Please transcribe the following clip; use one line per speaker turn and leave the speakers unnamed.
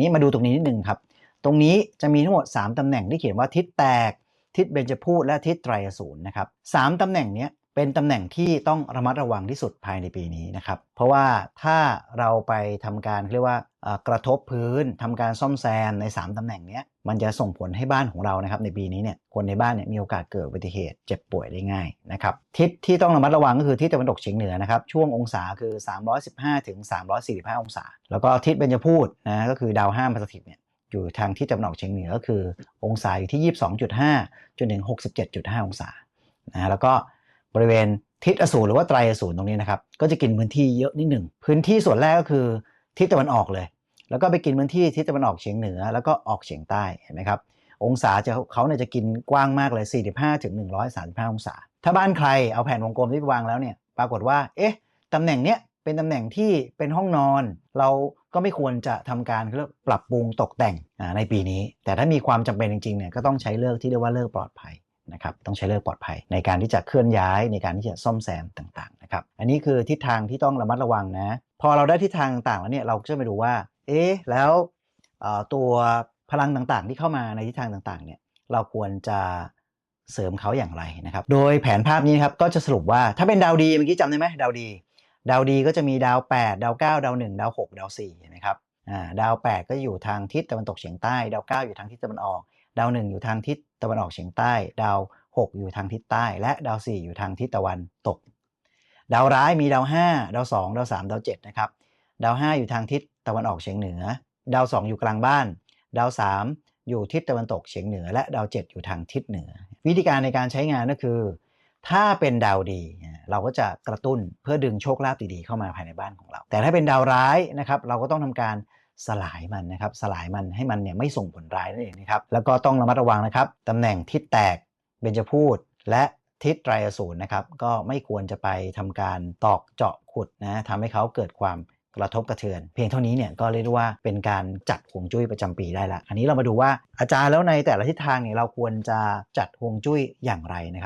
นี้มาดูตรงนี้นิดนึงครับ ตรงนี้จะมีทั้งหมด 3 ตำแหน่งที่เขียนว่าทิศแตก ทิศเบญจพูดและทิศไตรศูนย์นะครับสามตำแหน่งนี้ เป็นตำแหน่งที่ต้องระมัดระวังที่สุดภายในปีนี้นะครับ เพราะว่าถ้าเราไปทำการเรียกว่ากระทบพื้นทำการซ่อมแซมใน 3ตำแหน่งนี้มันจะส่งผลให้บ้านของเรานะครับในปีนี้เนี่ยคนในบ้านเนี่ยมีโอกาสเกิดอุบัติเหตุเจ็บป่วยได้ง่ายนะครับทิศที่ต้องระมัดระวังก็คือทิศตะวันตกเฉียงเหนือนะครับช่วงองศาคือ 315ถึง345 องศา แล้วก็ทิศเบญจพูดนะก็คือดาวห้ามพระสถิตเนี่ยอยู่ทางที่ตะวันออกเฉียงเหนือก็คือ องศาอยู่ที่ 22.5 จนถึง 67.5 องศานะฮะแล้วก็ บริเวณทิศอสูรหรือว่าไตรอสูรตรงนี้นะครับ ก็จะกินพื้นที่เยอะนิดหนึ่ง พื้นที่ส่วนแรกก็คือทิศตะวันออกเลย แล้วก็ไปกินพื้นที่ทิศตะวันออกเฉียงเหนือ แล้วก็ออกเฉียงใต้เห็นไหมครับ องศาจะเขาเนี่ยจะกินกว้างมากเลย 45ถึง135 องศา ถ้าบ้านใครเอาแผ่นวงกลมที่วางแล้วเนี่ย ปรากฏว่า เอ๊ะตำแหน่งเนี้ยเป็นตำแหน่งที่เป็นห้องนอน เราก็ไม่ควรจะทำการเรียกปรับปรุงตกแต่งในปีนี้ แต่ถ้ามีความจำเป็นจริงๆเนี่ยก็ต้องใช้เลิกที่เรียกว่าเลิกปลอดภัย นะครับต้องใช้เลิกปลอดภัย ในการที่จะเคลื่อนย้ายในการที่จะซ่อมแซมต่างๆนะครับอันนี้คือทิศทางที่ต้องระมัดระวังนะพอเราได้ทิศทางต่างๆแล้วเนี่ยเราก็จะไปดูว่าเอ๊ะแล้วตัวพลังต่างๆ ที่เข้ามาในทิศทางต่างๆเนี่ยเราควรจะเสริมเขาอย่างไรนะครับ โดยแผนภาพนี้นครับก็จะสรุปว่าถ้าเป็นดาวดีเมื่อกี้จำได้ไหมดาวดี ดาวดีก็จะมีดาว 8 ดาว 9 ดาว 1 ดาว 6 ดาว4นไหมครับอ่าดาว 8 ก็อยู่ทางทิศตะวันตกเฉียงใต้ ดาว 9 อยู่ทางทิศตะวันออก ดาว1อยู่ทางทิศตะวันออกเฉียงใต้ ดาว 6 อยู่ทางทิศใต้ และดาว 4 อยู่ทางทิศตะวันตก ดาวร้ายมีดาว 5 ดาว 2 ดาว 3 ดาว 7 นะครับ ดาว 5 อยู่ทางทิศตะวันออกเฉียงเหนือ ดาว 2 อยู่กลางบ้าน ดาว 3 อยู่ทิศตะวันตกเฉียงเหนือ และดาว 7 อยู่ทางทิศเหนือ วิธีการในการใช้งานก็คือ ถ้าเป็นดาวดี เราก็จะกระตุ้นเพื่อดึงโชคลาภดีๆเข้ามาภายในบ้านของเรา แต่ถ้าเป็นดาวร้ายนะครับ เราก็ต้องทำการ สลายมันนะครับสลายมันให้มันเนี่ยไม่ส่งผลร้ายนั่นเองนะครับแล้วก็ต้องระมัดระวังนะครับตำแหน่งทิศแตกเบญจพูดและทิศไตรอสูรนะครับก็ไม่ควรจะไปทำการตอกเจาะขุดนะทำให้เขาเกิดความกระทบกระเทือน เพียงเท่านี้เนี่ยก็เรียกว่าเป็นการจัดห่วงจุ้ยประจำปีได้ละอันนี้เรามาดูว่าอาจารย์แล้วในแต่ละทิศทางเนี่ยเราควรจะจัดห่วงจุ้ยอย่างไรนะครับ